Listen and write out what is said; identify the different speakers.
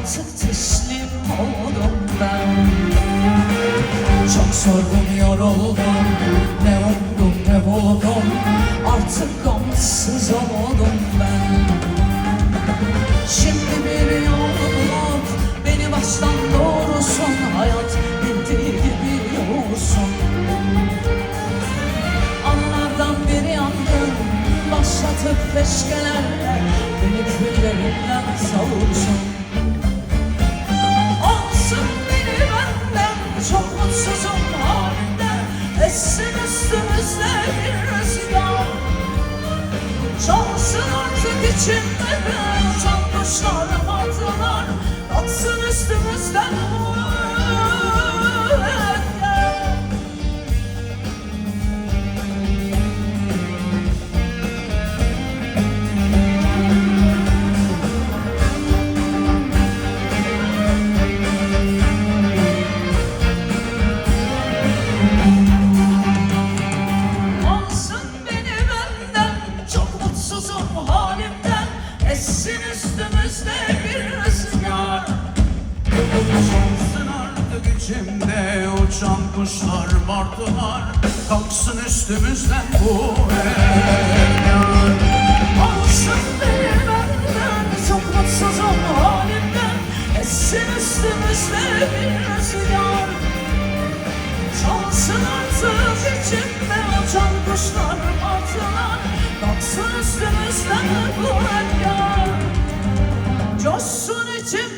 Speaker 1: artık teslim oldum ben. Çok sordum yoruldum. Ne umdum ne buldum? Artık gamsız oldum ben. Şimdi bir beni baştan doğrusun. Hayat bildiği gibi yoğursun Anlardan biri yangın. Başlatıp peşkelerle Beni küllerimden savursun. Essin üstümüzde bir rüzgar. Çalsın artık içimde Uçan kuşlar martılar Atsın üstümüzden üstümüzde bir rüzgar.
Speaker 2: Çalsın artık içimde uçan kuşlar martılar. Kalksın üstümüzden bu efkar
Speaker 1: Alsın beni Çok mutsuzum halimden. Essin üstümüzde bir rüzgar. Çalsın artık içimde Uçan kuşlar martılar. Kalksın üstümüzden bu rüzgar Coşsun içimde